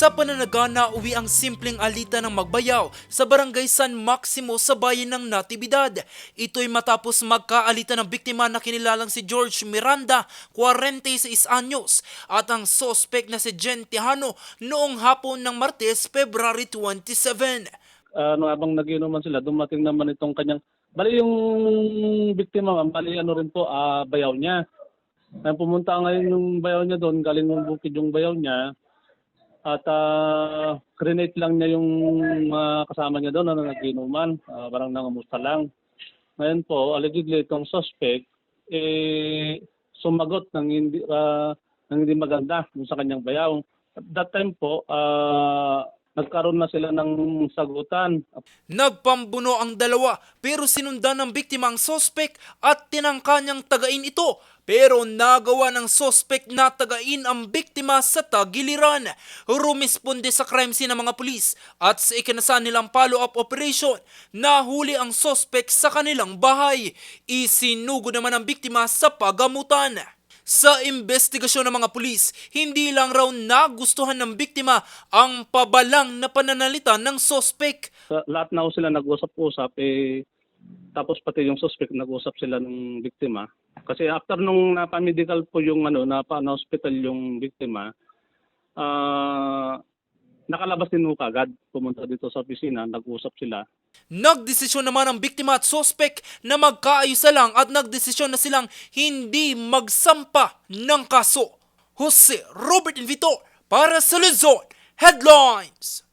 Sa pananagana, uwi ang simpleng alita ng magbayaw sa barangay San Maximo sa bayan ng Natividad. Ito'y matapos magkaalita ng biktima na kinilalang si George Miranda, 46 anyos, at ang sospek na si Jen Tejano noong hapon ng Martes, February 27. ano habang nagiinuman sila, dumating naman itong kanyang, bali yung biktima, bali ano rin po, ah, bayaw niya. Ay, pumunta ngayon yung bayaw niya doon, galing ng bukid yung bayaw niya, at uh, grenade lang niya yung mga kasama niya doon na nagiinuman, ah, parang nangamusta lang. Ngayon po, allegedly itong suspect, eh, sumagot ng hindi, ah, ng hindi maganda sa kanyang bayaw. At that time po, ah, nagkaroon na sila ng sagutan. Nagpambuno ang dalawa pero sinundan ng biktima ang sospek at tinangka niyang tagain ito. Pero nagawa ng sospek na tagain ang biktima sa tagiliran. Rumisponde sa crime scene ng mga pulis at sa ikinasan nilang follow-up operation, nahuli ang sospek sa kanilang bahay. Isinugo naman ang biktima sa pagamutan. Sa investigasyon ng mga pulis, hindi lang raw nagustuhan ng biktima ang pabalang na pananalita ng sospek. Sa- lahat na sila nag-usap-usap, eh, tapos pati yung suspect nag-usap sila ng biktima. Kasi after nung napamedical po yung ano, napa-hospital yung biktima, ah nakalabas din ho kagad, pumunta dito sa opisina, nag-usap sila. Nagdesisyon naman ang biktima at sospek na magkaayos na lang at nagdesisyon na silang hindi magsampa ng kaso. Jose Robert Invitor para sa Luzon Headlines!